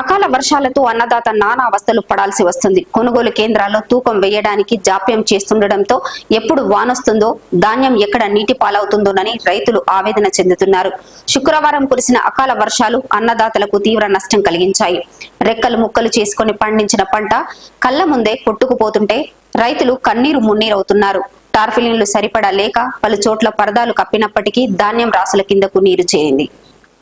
అకాల వర్షాలతో అన్నదాత నానా అవస్థలు పడాల్సి వస్తుంది. కొనుగోలు కేంద్రాల్లో తూకం వేయడానికి జాప్యం చేస్తుండటంతో ఎప్పుడు వానొస్తుందో ధాన్యం ఎక్కడ నీటి పాలవుతుందోనని రైతులు ఆవేదన చెందుతున్నారు. శుక్రవారం కురిసిన అకాల వర్షాలు అన్నదాతలకు తీవ్ర నష్టం కలిగించాయి. రెక్కలు ముక్కలు చేసుకొని పండించిన పంట కళ్ళ ముందే కొట్టుకుపోతుంటే రైతులు కన్నీరు మున్నీరవుతున్నారు. టార్ఫిలిన్లు సరిపడా లేక పలు చోట్ల పరదాలు కప్పినప్పటికీ ధాన్యం రాసుల కిందకు నీరు చేరింది.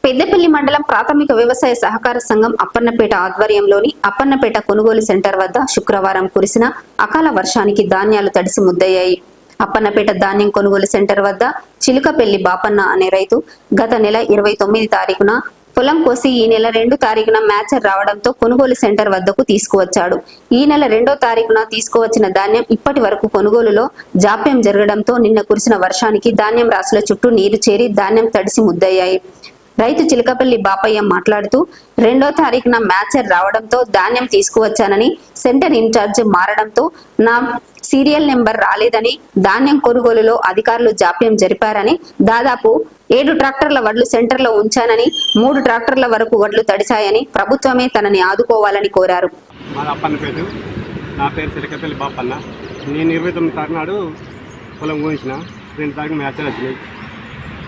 పెద్దపల్లి మండలం ప్రాథమిక వ్యవసాయ సహకార సంఘం అప్పన్నపేట ఆధ్వర్యంలోని అప్పన్నపేట కొనుగోలు సెంటర్ వద్ద శుక్రవారం కురిసిన అకాల వర్షానికి ధాన్యాలు తడిసి ముద్దయ్యాయి. అప్పన్నపేట ధాన్యం కొనుగోలు సెంటర్ వద్ద చిలుకపల్లి బాపన్న అనే రైతు గత నెల ఇరవై తొమ్మిది తారీఖున పొలం కోసి ఈ నెల రెండు తారీఖున మ్యాచర్ రావడంతో కొనుగోలు సెంటర్ వద్దకు తీసుకువచ్చాడు. ఈ నెల రెండో తారీఖున తీసుకువచ్చిన ధాన్యం ఇప్పటి వరకు కొనుగోలులో జాప్యం జరగడంతో నిన్న కురిసిన వర్షానికి ధాన్యం రాసుల చుట్టూ నీరు చేరి ధాన్యం తడిసి ముద్దయ్యాయి. రైతు చిలకపల్లి బాపయ్య మాట్లాడుతూ రెండో తారీఖున మ్యాచర్ రావడంతో ధాన్యం తీసుకువచ్చానని సెంటర్ ఇన్ఛార్జ్ మారడంతో నా సీరియల్ నెంబర్ రాలేదని ధాన్యం కొనుగోలులో అధికారులు జాప్యం జరిపారని దాదాపు ఏడు ట్రాక్టర్ల వడ్లు సెంటర్లో ఉంచానని మూడు ట్రాక్టర్ల వరకు వడ్లు తడిశాయని ప్రభుత్వమే తనని ఆదుకోవాలని కోరారు. నా పేరు చిలకపల్లి బాపన్న. నేను ఇరవై తొమ్మిది తారీఖు నాడు పొలం ఊహించిన రెండు తారీఖు మ్యాచ్ వచ్చినాయి.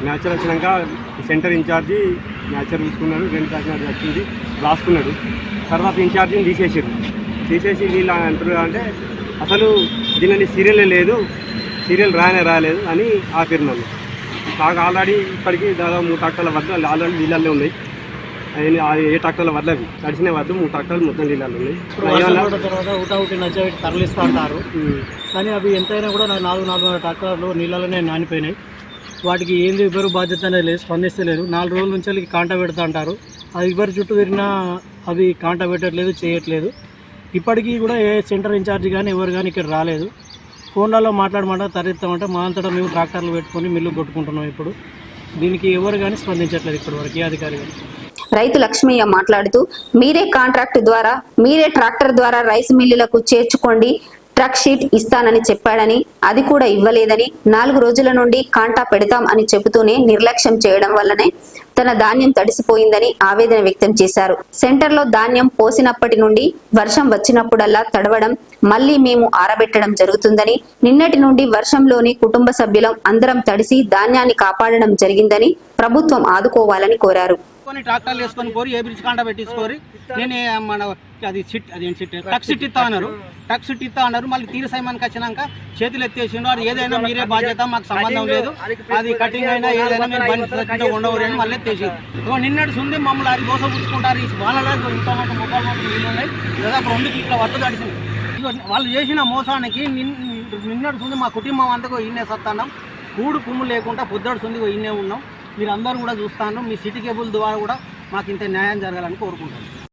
మ్యాచ్లు వచ్చినాక సెంటర్ ఇన్ఛార్జి మ్యాచర్ చూసుకున్నాడు రెండు తారీఖు నాడు వచ్చింది రాసుకున్నాడు. తర్వాత ఇన్ఛార్జిని తీసేసారు తీసేసి వీళ్ళు అంటారు అంటే అసలు దీనిని సీరియల్ లేదు సీరియల్ రానే రాలేదు అని ఆపారు నన్ను నాకు ఆల్రెడీ ఇప్పటికీ దాదాపు మూడు ట్రాక్టర్ల వద్ద ఆల్రెడీ నీళ్ళల్లో ఉన్నాయి. అవి ఆ ఏ ట్రాక్టర్ల వద్ద అవి. తడిసిన వద్ద మూడు ట్రాక్టర్లు మొత్తం నీళ్ళల్లో ఉన్నాయి. తర్వాత ఊటా ఊటి నచ్చబెట్టి తరలిస్తూ ఉంటారు. కానీ అవి ఎంతైనా కూడా నాలుగు నాలుగున్నర ట్రాక్టర్లు నీళ్ళలోనే నానిపోయినాయి. వాటికి ఏంది ఎవరు బాధ్యత అనేది లేదు స్పందిస్తలేరు నాలుగు రోజుల నుంచి వాళ్ళకి కాంట పెడతా అంటారు. అది ఎవరి చుట్టూ తిరిగినా అవి కాంట పెట్టట్లేదు చేయట్లేదు. ఇప్పటికీ కూడా ఏ సెంటర్ ఇన్ఛార్జ్ కానీ ఎవరు కానీ ఇక్కడ రాలేదు. ఫోన్లలో మాట్లాడమంటే తరిస్తామంటే మా అంతటా మేము ట్రాక్టర్లు పెట్టుకొని మిల్లు కొట్టుకుంటున్నాం ఇప్పుడు. దీనికి ఎవరు కానీ స్పందించట్లేదు ఇప్పటి వరకు ఏ అధికారి కానీ రైతు లక్ష్మయ్య మాట్లాడుతూ మీరే కాంట్రాక్ట్ ద్వారా మీరే ట్రాక్టర్ ద్వారా రైస్ మిల్లులకు చేర్చుకోండి. ట్రక్ షీట్ ఇస్తానని చెప్పాడని అది కూడా ఇవ్వలేదని నాలుగు రోజుల నుండి కాంటా పెడతాం అని చెబుతూనే నిర్లక్ష్యం చేయడం వల్లనే తన ధాన్యం తడిసిపోయిందని ఆవేదన వ్యక్తం చేశారు. సెంటర్లో ధాన్యం పోసినప్పటి నుండి వర్షం వచ్చినప్పుడల్లా తడవడం మళ్ళీ మేము ఆరబెట్టడం జరుగుతుందని నిన్నటి నుండి వర్షంలోని కుటుంబ సభ్యులం అందరం తడిసి ధాన్యాన్ని కాపాడడం జరిగిందని ప్రభుత్వం ఆదుకోవాలని కోరారు. కొన్ని ట్రాక్టర్లు వేసుకొని పోరి ఏ బ్రిడ్జ్ కాంట పెట్టించుకోరి. నేను మన అది సిట్ అది సిట్? టక్ సిట్ ఇస్తా అన్నారు. టక్ సిట్ ఇస్తా అన్నారు. మళ్ళీ తీరు సైమానికి వచ్చినాక చేతులు ఎత్తేసిండు. అది ఏదైనా మీరే బాధ్యత మాకు సంబంధం లేదు. అది కటింగ్ అయినా ఏదైనా మీరు బండి సరిగ్గా ఉండవు అని మళ్ళీ ఎత్తేసి నిన్నటి సుంది మమ్మల్ని అది దోశ పుచ్చుకుంటారు. ఈ వాళ్ళలో ఇంత మాట ముఖాలు మాట నీళ్ళు ఉన్నాయి. దాదాపు రెండు ఇట్లా వద్ద తడిసింది. ఇగో వాళ్ళు చేసిన మోసానికి నిన్- నిన్నటి సుంది మా కుటుంబం అంతకు ఇన్నే సత్తాన్నాం కూడు కుమ్ము లేకుండా పొద్దుడు సుంది ఇన్నే ఉన్నాం. మీరు కూడా చూస్తాను. మీ సిటీ కేబుల్ ద్వారా కూడా మాకు ఇంత న్యాయం జరగాలని కోరుకుంటాను